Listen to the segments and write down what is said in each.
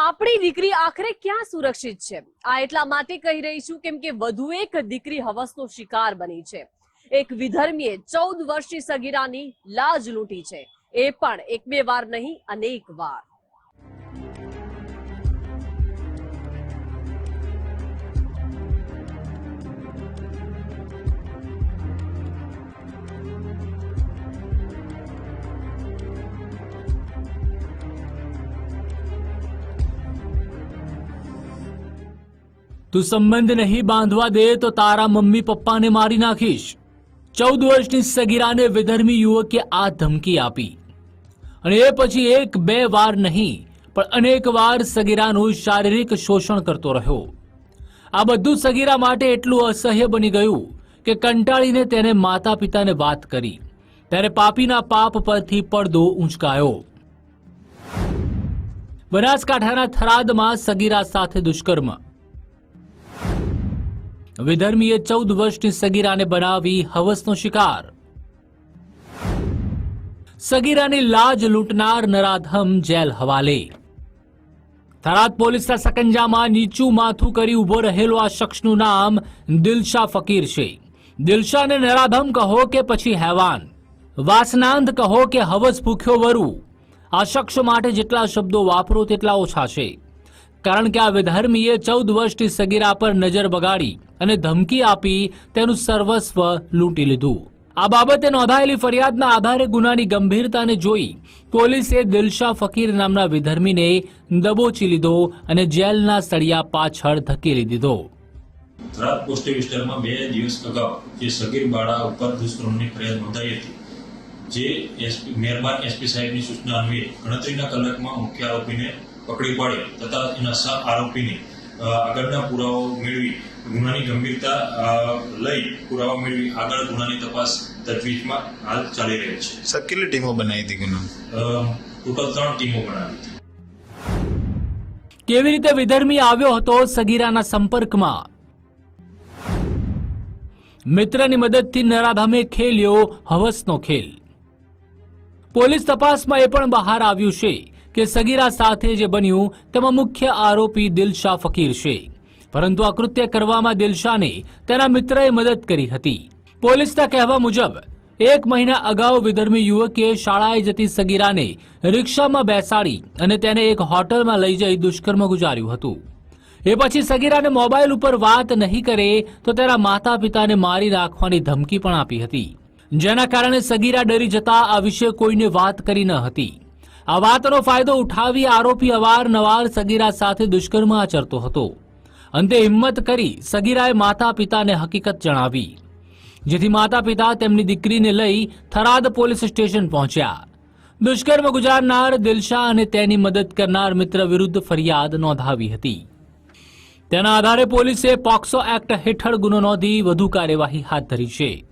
આપણી દીકરી આખરે ક્યાં સુરક્ષિત છે? આ એટલા માટે કહી રહી છું કેમ કે વધુ એક દીકરી હવસનો શિકાર બની છે. એક વિધર્મીએ ચૌદ વર્ષની સગીરાની લાજ લૂંટી છે. એ પણ એક બે વાર નહીં, અનેક વાર. તું સંબંધ નહીં બાંધવા દે તો તારા મમ્મી પપ્પાને મારી નાખીશ. ચૌદ વર્ષની સગીરાને વિધર્મી યુવકે આ ધમકી આપી. અને એ પછી એક બે વાર નહીં, પણ અનેક વાર સગીરાનું શારીરિક શોષણ કરતો રહ્યો. આ બધું સગીરા માટે એટલું અસહ્ય બની ગયું કે કંટાળીને તેને માતા પિતાને વાત કરી. ત્યારે પાપીના પાપ પરથી પડદો ઊંચકાયો. બનાસકાંઠાના થરાદમાં સગીરા સાથે દુષ્કર્મ. વિધર્મીએ ચૌદ વર્ષની સગીરાને બનાવી હવસનો શિકાર. સગીરાની લાજ લૂંટનાર નરાધમ જેલ હવાલે. થરાદ પોલીસના સકંજામાં નીચું માથું કરી ઊભો રહેલો આ શખ્સનું નામ દિલશા ફકીર છે. દિલશાને નરાધમ કહો કે પછી હેવાન. વાસનાંત કહો કે હવસ ભૂખ્યો વરુ. આ શખ્સ માટે જેટલા શબ્દો વાપરો તેટલા ઓછા છે. કારણ કે આ વિધર્મીએ ચૌદ વર્ષથી સગીરા પર નજર બગાડી અને ધમકી આપી તેનું સર્વસ્વ લૂંટી લીધું. આ બાબતે નોંધાયેલી ફરિયાદના આધારે ગુનાની ગંભીરતાને જોઈ પોલીસે દિલશા ફકીર નામના વિધર્મીને દબોચી લીધો અને જેલના સળિયા પાછળ ધકેલી દીધો. થરાદ પોસ્ટ વિસ્તારમાં બે દિવસ અગાઉ જે સગીર બાળા ઉપર દુષ્કર્મની ફરિયાદ નોંધાઈ હતી, જે એસપી મહેરબાન એસપી સાહેબની સૂચના અન્વયે ગણતરીના કલાકમાં મુખ્ય આરોપીને પકડી પાડી તથા એના સહ આરોપીને આગળના પુરાવાઓ મેળવી ગુનાની ગંભીરતા લઈ પુરાવા મેળવી આગળ ગુનાની તપાસ તજવીજમાં હાલ ચાલી રહી છે. સર કેટલી ટીમો બનાવી હતી ગુનો ટોટલ ત્રણ ટીમો બનાવી હતી. કેવી રીતે વિધર્મી આવ્યો હતો સગીરાના સંપર્કમાં? મિત્રની મદદથી નરાધામે ખેલ્યો હવસનો ખેલ. પોલીસ તપાસમાં એ પણ બહાર આવ્યું છે. કે સગીરા સાથે જે બન્યું, તેમાં મુખ્ય આરોપી દિલશા ફકીર છે. પરંતુ આ કૃત્ય કરવામાં દિલશાને તેના મિત્રએ મદદ કરી હતી. પોલીસના કહેવા મુજબ, એક મહિના અગાઉ વિધર્મી યુવકે શાળાએ જતી સગીરાને રિક્ષામાં બેસાડી અને તેને એક હોટલમાં લઈ જઈ દુષ્કર્મ ગુજાર્યું હતું. એ પછી સગીરાને મોબાઈલ ઉપર વાત નહીં કરે, તો તેના માતા પિતાને મારી નાખવાની ધમકી પણ આપી હતી. જેના કારણે સગીરા ડરી જતા આ વિશે કોઈને વાત કરી ન હતી. આ વાતનો ફાયદો ઉઠાવી આરોપી અવારનવાર સગીરા સાથે દુષ્કર્મ આચરતો હતો. અંતે હિંમત કરી સગીરાએ માતા પિતાને હકીકત જણાવી. જેથી માતા પિતા તેમની દીકરીને લઈ થરાદ પોલીસ સ્ટેશન પહોંચ્યા. દુષ્કર્મ ગુજારનાર દિલશા અને તેની મદદ કરનાર મિત્ર વિરુદ્ધ ફરિયાદ નોંધાવી હતી. તેના આધારે પોલીસે પોક્સો એક્ટ હેઠળ ગુનો નોંધી વધુ કાર્યવાહી હાથ ધરી છે.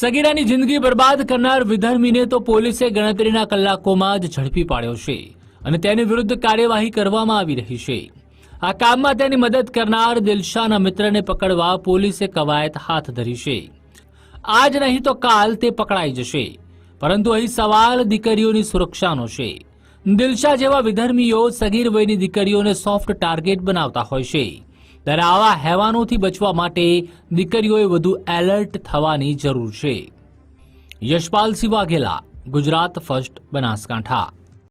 સગીરાની જિંદગી બરબાદ કરનાર વિધર્મીને તો પોલીસે ગણતરીના કલાકોમાં જ ઝડપી પાડ્યો છે અને તેની વિરુદ્ધ કાર્યવાહી કરવામાં આવી રહી છે. આ કામમાં તેની મદદ કરનાર દિલશાના મિત્રને પકડવા પોલીસે કવાયત હાથ ધરી છે. આજ નહીં તો કાલ તે પકડાઈ જશે. પરંતુ અહીં સવાલ દીકરીઓની સુરક્ષાનો છે. દિલશા જેવા વિધર્મીઓ સગીર વયની દીકરીઓને સોફ્ટ ટાર્ગેટ બનાવતા હોય છે. ત્યારે આવા હેવાનોથી બચવા માટે દીકરીઓએ વધુ એલર્ટ થવાની જરૂર છે. યશપાલસિંહ વાઘેલા ગુજરાત ફર્સ્ટ બનાસકાંઠા.